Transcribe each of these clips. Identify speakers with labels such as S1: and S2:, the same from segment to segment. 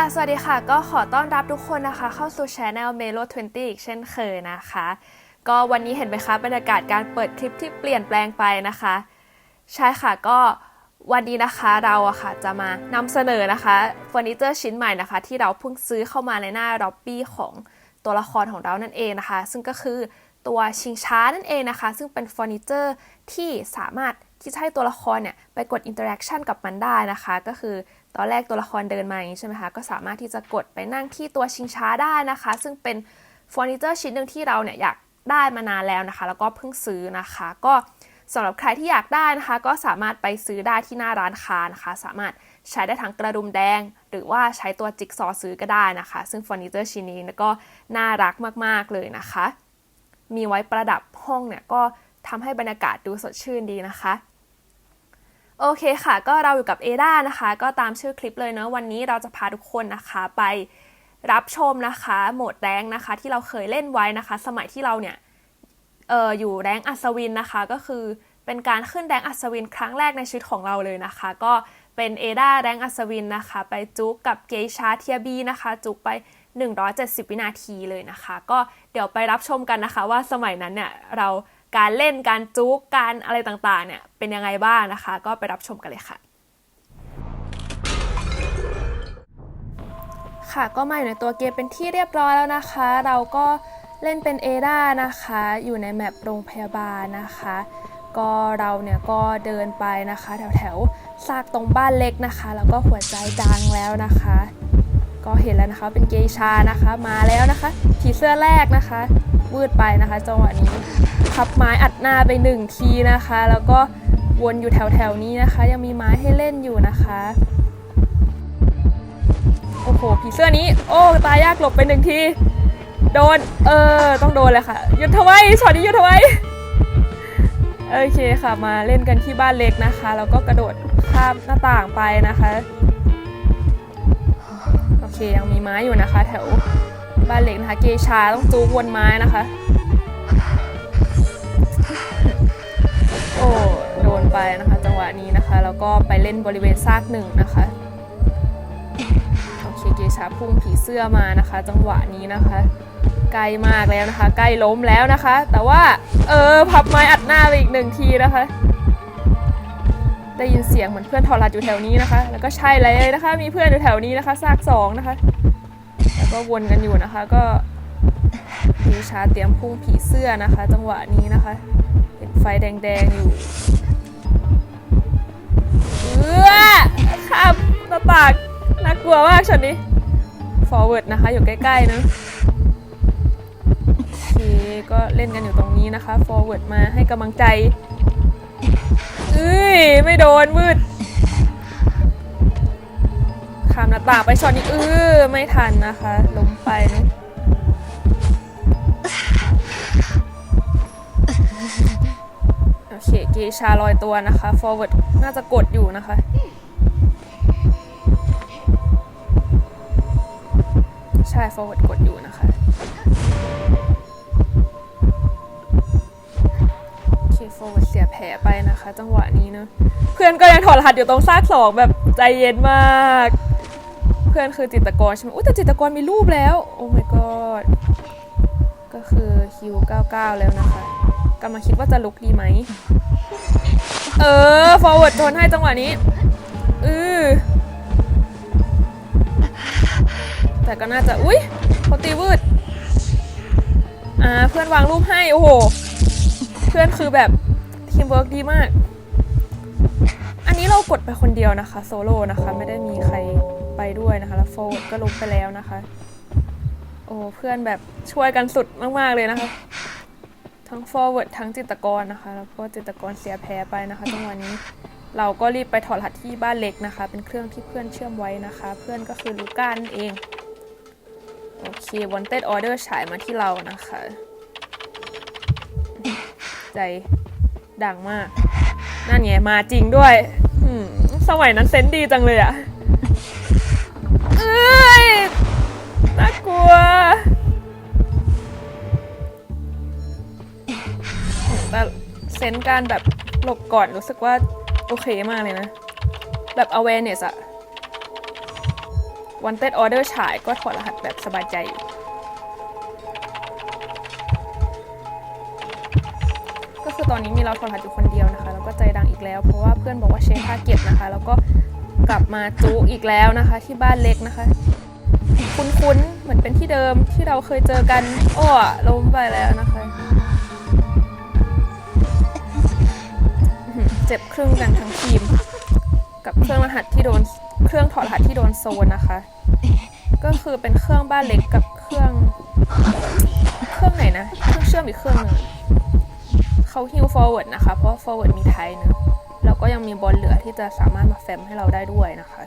S1: ค่ะ สวัสดีค่ะ ก็ขอต้อนรับทุกคนนะคะ เข้าสู่ Channel Melo 20 อีกเช่นเคยนะคะ ก็วันนี้เห็นไหมคะบรรยากาศการเปิดคลิปที่เปลี่ยนแปลงไปนะคะ ใช่ค่ะก็วันนี้นะคะเราอะค่ะจะมานำเสนอนะคะเฟอร์นิเจอร์ชิ้นใหม่นะคะ ที่เราเพิ่งซื้อเข้ามาในหน้าร็อบบี้ของตัวละครของเรานั่นเองนะคะ ซึ่งก็คือตัวชิงช้านั่นเองนะคะ ซึ่งเป็นเฟอร์นิเจอร์ที่สามารถ ที่จะให้ตัวละครเนี่ยไปกดอินเตอร์แอคชั่นกับมันได้นะคะ ก็คือตอนแรกตัวละครเดินมาอย่างนี้ใช่ไหมคะก็สามารถที่จะกดไปนั่งที่ตัวชิงช้าได้นะคะ ซึ่งเป็นเฟอร์นิเจอร์ชิ้นหนึ่งที่เราเนี่ยอยากได้มานานแล้วนะคะ แล้วก็เพิ่งซื้อนะคะ ก็สำหรับใครที่อยากได้นะคะ ก็สามารถไปซื้อได้ที่หน้าร้านค้านะคะ สามารถใช้ได้ทั้งกระดุมแดง หรือว่าใช้ตัวจิ๊กซอซื้อก็ได้นะคะ ซึ่งเฟอร์นิเจอร์ชิ้นนี้ก็น่ารักมากๆเลยนะคะ มีไว้ประดับห้องเนี่ยก็ทำให้บรรยากาศดูสดชื่นดีนะคะ โอเคค่ะ ก็เราอยู่กับเอดานะคะ ก็ตามชื่อคลิปเลยเนาะวันนี้เราจะพาทุกคนนะคะไปรับชมนะคะโหมดแรงนะคะ ที่เราเคยเล่นไว้นะคะ สมัยที่เราเนี่ยเอออยู่แรงอัศวินนะคะ ก็คือเป็นการขึ้นแรงอัศวินครั้งแรกในชีวิตของเราเลยนะคะ ก็เป็นเอดาแรงอัศวินนะคะ ไปจุกกับเกชาเทียบีนะคะ จุกไป 170 วินาทีเลยนะคะ ก็เดี๋ยวไปรับชมกันนะคะ ว่าสมัยนั้นเนี่ยเรา การเล่นการจุกการอะไรต่างๆเนี่ยเป็นยังไงบ้างนะคะ ก็ไปรับชมกันเลยค่ะ ค่ะก็มาอยู่ในตัวเกมเป็นที่เรียบร้อยแล้วนะคะ เราก็เล่นเป็นเอดานะคะ อยู่ในแมปโรงพยาบาลนะคะ ก็เราเนี่ยก็เดินไปนะคะ แถวแถวๆซากตรงบ้านเล็กนะคะ แล้วก็หัวใจดังแล้วนะคะ ก็เห็นแล้วนะคะเป็นเกชานะคะ มาแล้วนะคะผีเสื้อแรกนะคะวืดไปนะคะจังหวะนี้พับไม้อัดหน้าไปหนึ่งทีนะคะ แล้วก็วนอยู่แถวแถวๆนี้นะคะ ยังมีไม้ให้เล่นอยู่นะคะโอ้โหผีเสื้อนี้ โอ้ตายยากหลบไปหนึ่งทีโดน เออ ต้องโดนเลยค่ะหยุดทำไมช็อตนี้หยุดทำไมโอเคค่ะมาเล่นกันที่บ้านเล็กนะคะ แล้วก็กระโดดข้ามหน้าต่างไปนะคะ เคยังมีไม้อยู่นะคะ แถวบ้านเหล็กนะคะ เกชาต้องจูวนไม้นะคะ โอ้โดนไปนะคะ จังหวะนี้นะคะ แล้วก็ไปเล่นบริเวณซากหนึ่งนะคะโอเคเกชาพุ่งผีเสื้อมานะคะ จังหวะนี้นะคะใกล้มากแล้วนะคะ ใกล้ล้มแล้วนะคะ แต่ว่าเออพับไม้อัดหน้าไปอีกหนึ่งทีนะคะ ได้ยินเสียงเหมือนเพื่อนทอรัดอยู่แถวนี้นะคะ แล้วก็ใช่เลยนะคะ มีเพื่อนอยู่แถวนี้นะคะซากสองนะคะ แล้วก็วนกันอยู่นะคะ ก็มีชาเตรียมพุ่งผีเสื้อนะคะ จังหวะนี้นะคะเห็นไฟแดงๆอยู่เออข้ามหน้าตางน่ากลัวมากช็อตนี้ forward นะคะ อยู่ใกล้ๆนะโอเคก็เล่นกันอยู่ตรงนี้นะคะ forward มาให้กำลังใจ เอ้ย ไม่โดนมืดข้ามหน้าต่างไปช็อตนี้เออไม่ทันนะคะล้มไปนะโอเคเกชาลอยตัวนะคะ forward น่าจะกดอยู่นะคะใช่ forward กดอยู่นะคะ โอเค forward เสียแผลไปนะคะ จังหวะนี้เนอะเพื่อนก็ยังถอดรหัสอยู่ตรงซากสองแบบใจเย็นมาก เพื่อนคือจิตกรใช่ไหมอุ้ยแต่จิตกรมีรูปแล้ว โอ้ my god ก็คือคิว99 แล้วนะคะกำลังคิดว่าจะลุกดีไหม เออ forward ทนให้จังหวะนี้อือแต่ก็น่าจะ อุ้ยเขาตีวืดอ่าเพื่อนวางรูปให้ โอ้โห เพื่อนคือแบบ ทีมเวิร์กดีมาก อันนี้เรากดไปคนเดียวนะคะโซโล่นะคะ ไม่ได้มีใครไปด้วยนะคะ แล้วโฟร์ก็ลงไปแล้วนะคะ โอ้เพื่อนแบบช่วยกันสุดมาก ๆ เลยนะคะ ทั้ง forward ทั้งจิตกรนะคะ แล้วก็จิตกรเสียแพ้ไปนะคะจังหวะนี้ เราก็รีบไปถอดรหัสที่บ้านเล็กนะคะ เป็นเครื่องที่เพื่อนเชื่อมไว้นะคะ เพื่อนก็คือลูก้านั่นเองโอเค wanted order ฉายมาที่เรานะคะ ใจ ดังมาก นั่นไง มาจริงด้วยสมัยนั้นเซนดีจังเลยอะเอ้ยน่ากลัว แต่เซนการแบบหลบก่อนรู้สึกว่า โอเคมากเลยนะ แบบ awareness อะ wanted order ฉายก็ถอดรหัสแบบสบายใจอยู่ คือตอนนี้มีเราถอดรหัสอยู่คนเดียวนะคะ แล้วก็ใจดังอีกแล้ว เพราะว่าเพื่อนบอกว่าเชฟพาเก็บนะคะ แล้วก็กลับมาจุอีกแล้วนะคะ ที่บ้านเล็กนะคะ คุ้นๆเหมือนเป็นที่เดิมที่เราเคยเจอกันอ้อล้มไปแล้วนะคะเจ็บครึ่งกันทั้งทีม กับเครื่องรหัสที่โดนเครื่องถอดรหัสที่โดนโซนนะคะ ก็คือเป็นเครื่องบ้านเล็กกับเครื่อง เครื่องไหนนะ เครื่องเชื่อมอีกเครื่องหนึง เขาฮิว forward นะคะ เพราะว่า forward มีไทยเนะแล้วก็ยังมีบอลเหลือที่จะสามารถมาแฟมให้เราได้ด้วยนะคะ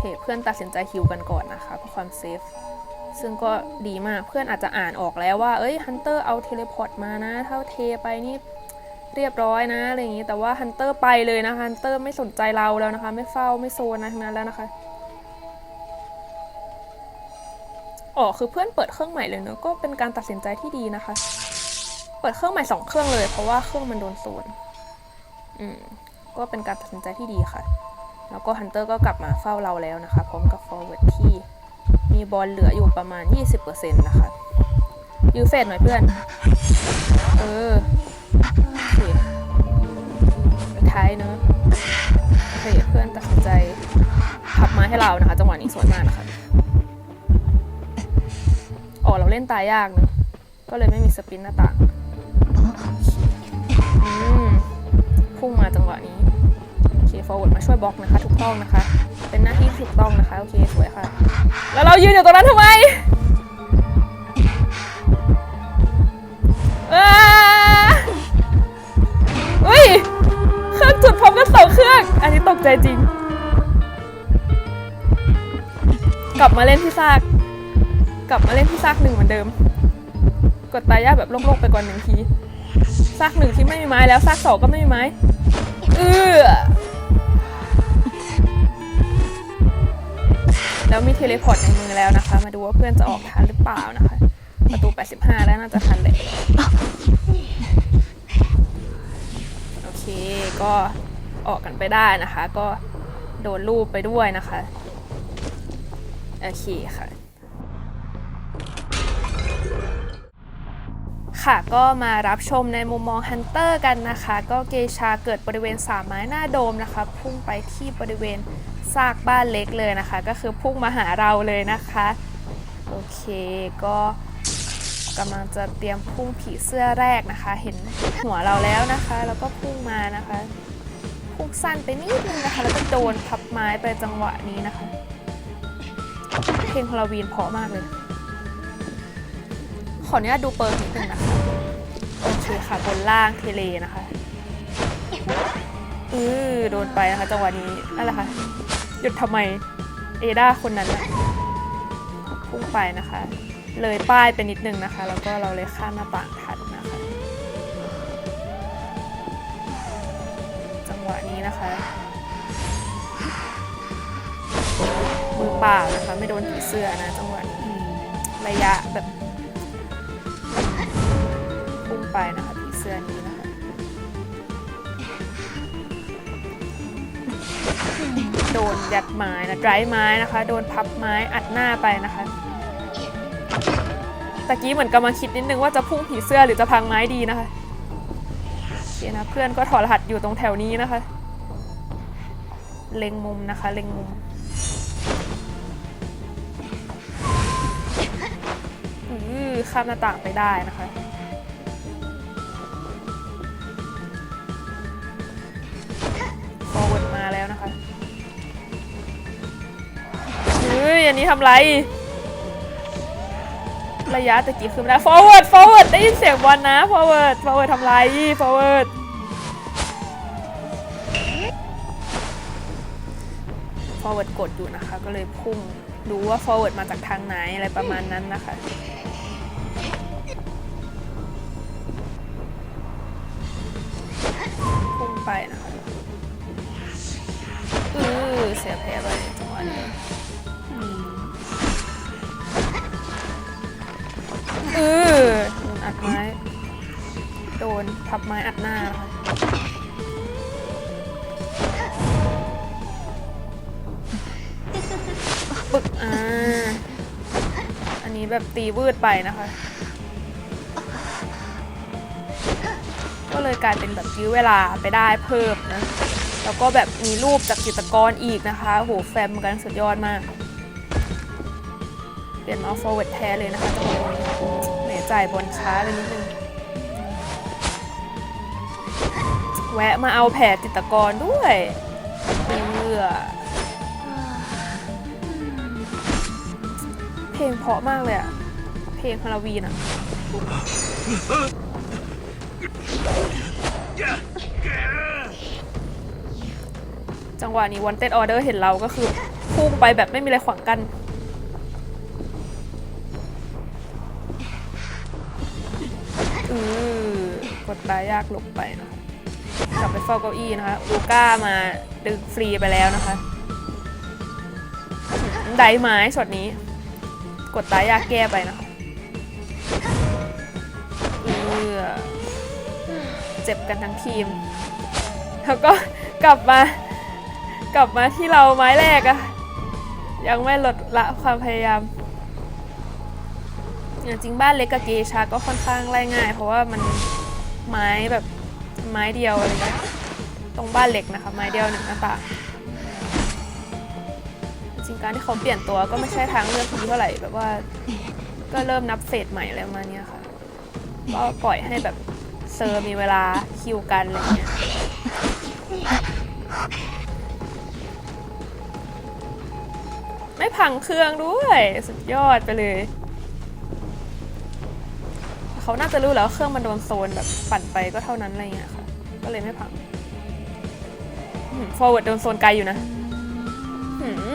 S1: เหตุเพื่อนตัดสินใจฮิวกันก่อนนะคะเพื่อความเซฟซึ่งก็ดีมากเพื่อนอาจจะอ่านออกแล้วว่า เอ้ยฮันเตอร์เอาเทเลพอร์ตมานะถ้าเทไปนี่เรียบร้อยนะอะไรอย่างนี้แต่ว่าฮันเตอร์ไปเลยนะคะฮันเตอร์ไม่สนใจเราแล้วนะคะ ไม่เฝ้าไม่โซนนะทั้งนั้นแล้วนะคะอ๋อคือเพื่อนเปิดเครื่องใหม่เลยเนอะก็เป็นการตัดสินใจที่ดีนะคะ เปิดเครื่องใหม่สองเครื่องเลย เพราะว่าเครื่องมันโดนโซนอืมก็เป็นการตัดสินใจที่ดีค่ะ แล้วก็ฮันเตอร์ก็กลับมาเฝ้าเราแล้วนะคะ พร้อมกับฟอร์เวิร์ดที่มีบอลเหลืออยู่ประมาณ 20%นะคะยูเฟดหน่อยเพื่อน เออโอเคท้ายเนอะโอเคเพื่อนตัดสินใจพับไม้ให้เรานะคะ จังหวะนี้สวยมากนะคะอ๋อเราเล่นตายยากเนอะก็เลยไม่มีสปินหน้าต่าง พุ่งมาจังหวะนี้โอเค forward มาช่วยบล็อกนะคะถูกต้องนะคะ เป็นหน้าที่ถูกต้องนะคะโอเคสวยค่ะ แล้วเรายืนอยู่ตรงนั้นทำไมอ้าอุ้ยเครื่องจุดพร้อมกันสองเครื่อง อันนี้ตกใจจริง กลับมาเล่นที่ซาก กลับมาเล่นที่ซากหนึ่งเหมือนเดิม กดตายยากแบบโล่งๆไปก่อนหนึ่งทีซากหนึ่งที่ไม่มีไม้แล้วซากสองก็ไม่มีไม้ เออแล้วมีเทเลพอร์ตในมือแล้วนะคะ มาดูว่าเพื่อนจะออกทันหรือเปล่านะคะ ประตู 85 แล้วน่าจะทันแหละโอเคก็ออกกันไปได้นะคะ ก็โดนรูปไปด้วยนะคะ โอเคค่ะ ค่ะก็มารับชมในมุมมองฮันเตอร์กันนะคะ ก็เกชาเกิดบริเวณสามไม้หน้าโดมนะคะ พุ่งไปที่บริเวณซากบ้านเล็กเลยนะคะ ก็คือพุ่งมาหาเราเลยนะคะ โอเคก็กำลังจะเตรียมพุ่งผีเสื้อแรกนะคะ เห็นหัวเราแล้วนะคะ แล้วก็พุ่งมานะคะ พุ่งสั้นไปนิดนึงนะคะ แล้วก็โดนพับไม้ไปจังหวะนี้นะคะ เพลงฮอลลวีนเพราะมากเลย ขออนุญาตดูเปิร์นิดนึงนะคะโอเคค่ะบนล่างเทเลนะคะอือโดนไปนะคะจังหวะนี้นั่นแหละค่ะ หยุดทำไมเอดาคนนั้นนะพุ่งไปนะคะ เลยป้ายไปนิดนึงนะคะ แล้วก็เราเลยข้ามหน้าต่างทันนะคะ จังหวะนี้นะคะมือเปล่านะคะ ไม่โดนผีเสื้อนะจังหวะนี้ระยะแบบ ไปนะคะผีเสื้อนี้นะคะโดนยัดไม้นะไดรไม้นะคะ โดนพับไม้อัดหน้าไปนะคะตะกี้เหมือนกำลังคิดนิดนึงว่าจะพุ่งผีเสื้อหรือจะพังไม้ดีนะคะโอเคนะเพื่อนก็ถอดรหัสอยู่ตรงแถวนี้นะคะ เล็งมุมนะคะ เล็งมุมอือข้ามหน้าต่างไปได้นะคะ ฮ้ย อันนี้ทำไร ระยะตะกี้คือไม่ได้ forward forward ได้ยินเสียงบอลนะ forward forward ทำไร forward forward กดอยู่นะคะ ก็เลยพุ่งดูว่า forward มาจากทางไหนอะไรประมาณนั้นนะคะ พุ่งไปนะคะ อือเสียแพ้ไป แบบตีวืดไปนะคะ ก็เลยกลายเป็นแบบยื้อเวลาไปได้เพิ่มนะ แล้วก็แบบมีรูปจากจิตกรอีกนะคะโหแฟมกันสุดยอดมาก เปลี่ยนมา forward แท้เลยนะคะจังหวะนี้เหนื่อยจ่ายบอลช้าไปนิดนึงแวะมาเอาแผ่จิตกรด้วยเพื่อ เพลงเพราะมากเลยอะเพลงฮาโลวีนอะจังหวะนี้ Wanted Order เห็นเราก็คือพุ่งไปแบบไม่มีอะไรขวางกัน อือกดตายยากหลบไปนะกลับไปเฝ้าเก้าอี้นะคะอูก้ามาดึงฟรีไปแล้วนะคะ ได้ไม้ช็อตนี้ กดตายยากแก้ไปนะเออเจ็บกันทั้งทีม แล้วก็กลับมากลับมาที่เราไม้แรกอะยังไม่ลดละความพยายามอย่างจริงบ้านเล็กกับเกชาก็ค่อนข้างไล่ง่าย เพราะว่ามันไม้แบบไม้เดียวอะไรเงี้ยตรงบ้านเล็กนะคะ ไม้เดียวหนึ่งหน้าต่าง ริงการที่เขาเปลี่ยนตัวก็ไม่ใช่ทางเลือกที่เท่าไหร่แบบว่า ก็เริ่มนับเฟสใหม่อะไรประมาณเนี้ยค่ะ ก็ปล่อยให้แบบเซอร์มีเวลาคิวกันอะไรเงี้ยไม่พังเครื่องด้วย สุดยอดไปเลย เขาน่าจะรู้แล้วเครื่องมันโดนโซนแบบปั่นไปก็เท่านั้นอะไรเงี้ยค่ะ ก็เลยไม่พังฟอร์เวิร์ดโดนโซนไกลอยู่นะ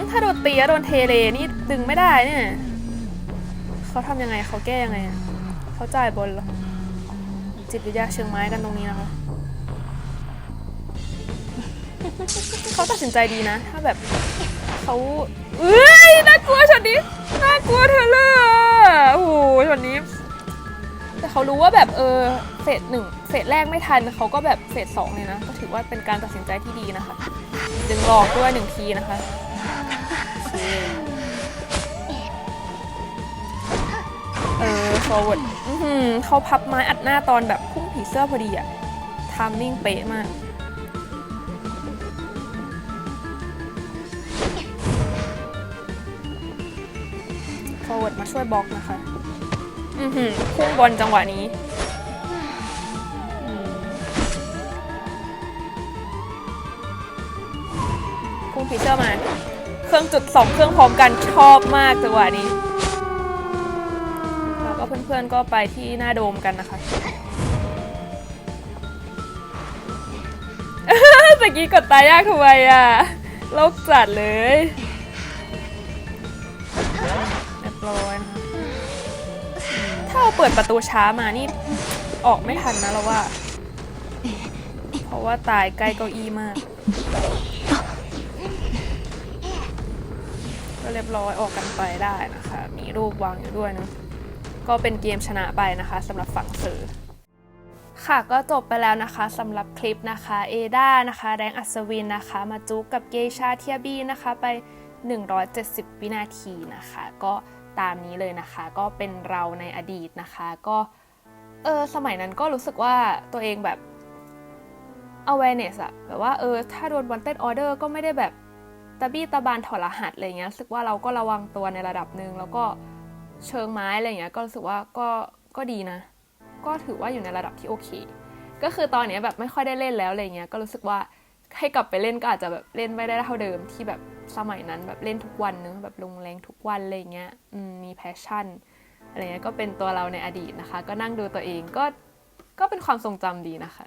S1: ถ้าโดนตีแล้วโดนเทเลนี่ดึงไม่ได้เนี่ยเขาทำยังไงเขาแก้ยังไงเขาจ่ายบนเหรอจิตวิทยาเชิงไม้กันตรงนี้นะคะเขาตัดสินใจดีนะ ถ้าแบบเขาเอ้ยน่ากลัวช็อตนี้น่ากลัวเธอเลยโอ้โหช็อตนี้ แต่เขารู้ว่าแบบเออเฟสหนึ่งเฟสแรกไม่ทันเขาก็แบบเฟสสองเลยนะ ก็ถือว่าเป็นการตัดสินใจที่ดีนะคะ ดึงหลอกด้วยหนึ่งทีนะคะ เออ forward อื้อหือเขาพับไม้อัดหน้าตอนแบบพุ่งผีเสื้อพอดีอะทามมิ่งเป๊ะมาก forward มาช่วยบล็อกนะคะ อือหือพุ่งบอลจังหวะนี้พุ่งผีเสื้อมา เครื่องจุดสองเครื่องพร้อมกันชอบมากจังหวะนี้ แล้วก็เพื่อนๆก็ไปที่หน้าโดมกันนะคะตะกี้กดตายยากทำไมอะโลกจัดเลยเรียบร้อยนะคะถ้าเราเปิดประตูช้ามานี่ออกไม่ทันนะเราว่า เพราะว่าตายใกล้เก้าอี้มาก เรียบร้อยออกกันไปได้นะคะ มีรูปวางอยู่ด้วยนะก็เป็นเกมชนะไปนะคะสำหรับฝั่งเซอค่ะก็จบไปแล้วนะคะสำหรับคลิปนะคะเอดานะคะแรงอัศวินนะคะ มาจุกกับเกชาเทียบีนะคะไป 170 วินาทีนะคะ ก็ตามนี้เลยนะคะ ก็เป็นเราในอดีตนะคะ ก็เออสมัยนั้นก็รู้สึกว่าตัวเองแบบ awareness อะแบบว่าเออถ้าโดน wanted order ก็ไม่ได้แบบ ตะบี้ตะบานถอดรหัสอะไรเงี้ยรู้สึกว่าเราก็ระวังตัวในระดับหนึ่งแล้วก็เชิงไม้อะไรเงี้ยก็รู้สึกว่าก็ก็ดีนะ ก็ถือว่าอยู่ในระดับที่โอเค ก็คือตอนเนี้ยแบบไม่ค่อยได้เล่นแล้วอะไรเงี้ยก็รู้สึกว่าให้กลับไปเล่นก็อาจจะแบบเล่นไม่ได้เท่าเดิมที่แบบสมัยนั้นแบบเล่นทุกวันเนอะแบบลงแรงทุกวันอะไรเงี้ยมมีแพชชั่นอะไรเงี้ยก็เป็นตัวเราในอดีตนะคะ ก็นั่งดูตัวเองก็ก็เป็นความทรงจำดีนะคะ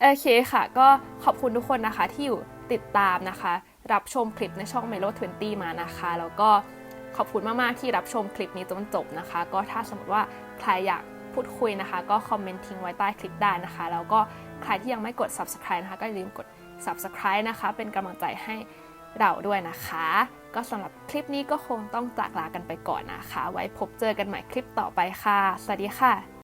S1: โอเคค่ะ ก็ขอบคุณทุกคนนะคะที่อยู่ติดตามนะคะ รับชมคลิปในช่อง Melo 20 มานะคะ แล้วก็ขอบคุณมาก ๆ ที่รับชมคลิปนี้จนจบนะคะ ก็ถ้าสมมติว่าใครอยากพูดคุยนะคะ ก็คอมเมนต์ทิ้งไว้ใต้คลิปได้นะคะ แล้วก็ใครที่ยังไม่กด subscribe นะคะ ก็อย่าลืมกด subscribe นะคะ เป็นกำลังใจให้เราด้วยนะคะ ก็สำหรับคลิปนี้ก็คงต้องจากลากันไปก่อนนะคะ ไว้พบเจอกันใหม่คลิปต่อไปค่ะ สวัสดีค่ะ